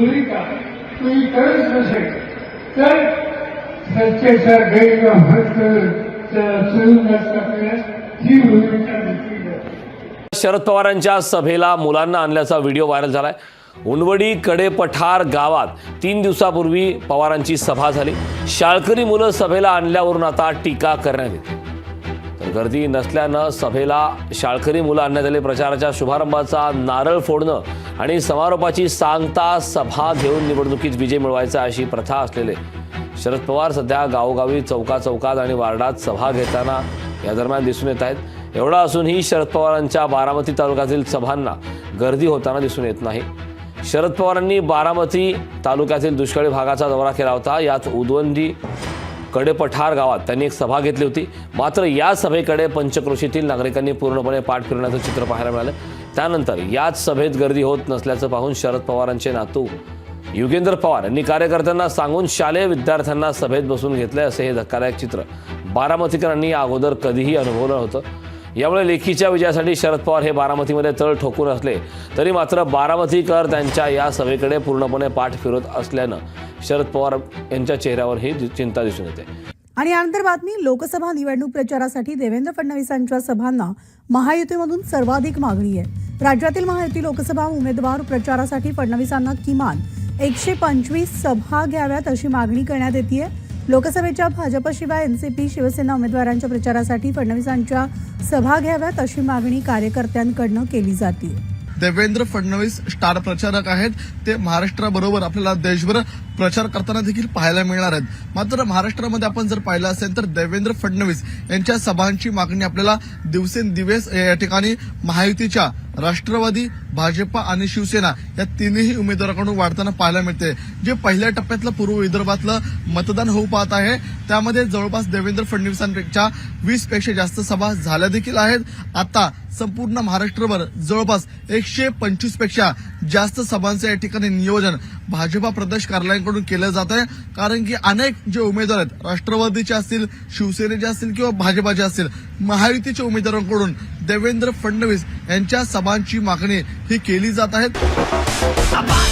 दुरी का तो इतरच नसेल तर सत्तेसारखे ही भूमिका घेतली शरद पवारांच्या सभेला मुलांना आणल्याचा व्हिडिओ व्हायरल झालाय. उनवडी कडेपठार गावात तीन दिवसापूर्वी पवारांची सभा झाली. शाळकरी मुलं सभेला आणल्यावरून आता टीका करण्यात येते. तर गर्दी नसल्यानं सभेला शाळकरी मुलं आणण्यात आली. प्रचाराच्या शुभारंभाचा नारळ फोडणं आणि समारोपाची सांगता सभा घेऊन निवडणुकीत विजय मिळवायचा अशी प्रथा असलेले शरद पवार सध्या गावोगावी चौका चौकात आणि वार्डात सभा घेताना या दरम्यान दिसून येत आहेत. एवढा असूनही शरद पवारांच्या बारामती तालुक्यातील सभांना गर्दी होताना दिसून येत नाही. शरद पवारांनी बारामती तालुक्यातील दुष्काळी भागाचा दौरा केला होता. यात उदवंदी कडेपठार गावात त्यांनी एक सभा घेतली होती. मात्र या सभेकडे पंचक्रोशीतील नागरिकांनी पूर्णपणे पाठ फिरण्याचं चित्र पाहायला मिळालं. त्यानंतर याच सभेत गर्दी होत नसल्याचं पाहून शरद पवारांचे नातू युगेंद्र पवार यांनी कार्यकर्त्यांना सांगून शालेय विद्यार्थ्यांना सभेत बसून घेतले असे हे धक्कादायक चित्र. बारामतीकरांनी अगोदर कधीही अनुभवलं होतं यामुळे लेखीच्या विजयासाठी शरद पवार हे बारामतीमध्ये तळ ठोकून असले तरी मात्र बारामतीकर त्यांच्या या सभेकडे पूर्णपणे पाठ फिरत असल्यानं शरद पवार यांच्या चेहऱ्यावर ही चिंता दिसून येते. आणि यानंतर बातमी लोकसभा निवडणूक प्रचारासाठी देवेंद्र फडणवीसांच्या सभांना महायुतीमधून सर्वाधिक मागणी आहे. राज्यातील महायुती लोकसभा उमेदवार प्रचारासाठी फडणवीसांना किमान एकशे पंचवीस सभा घ्याव्यात अशी मागणी करण्यात येते लोकसभेच्या भाजपशिवाय एनसीपी शिवसेना उमेदवारांच्या प्रचारासाठी फडणवीसांच्या सभा घ्याव्यात अशी मागणी कार्यकर्त्यांकडनं केली जाते देवेंद्र फडणवीस स्टार प्रचारक आहेत. ते महाराष्ट्राबरोबर आपल्याला देशभर प्रचार करताना देखील पाहायला मिळणार आहेत. मात्र महाराष्ट्रामध्ये आपण जर पाहिलं असेल तर देवेंद्र फडणवीस यांच्या सभांची मागणी आपल्याला दिवसेंदिवस या ठिकाणी महायुतीच्या राष्ट्रवादी भाजपा आणि शिवसेना या तिन्ही उमेदवारांकडून वाढताना पाहायला मिळते. जे पहिल्या टप्प्यातलं पूर्व विदर्भातलं मतदान होऊ पाहत आहे त्यामध्ये जवळपास देवेंद्र फडणवीसांपेक्षा वीसपेक्षा जास्त सभा झाल्या देखील आहेत. आता संपूर्ण महाराष्ट्रभर जवळपास एकशे पंचवीसपेक्षा जास्त सभांचं या ठिकाणी नियोजन भाजपा प्रदेश कार्यालयांकडून केलं जात आहे. कारण की अनेक जे उमेदवार आहेत राष्ट्रवादीचे असतील शिवसेनेचे असतील किंवा भाजपाचे असतील महायुतीच्या उमेदवारांकडून देवेंद्र फडणवीस यांच्या सभांची मागणी ही केली जात आहेत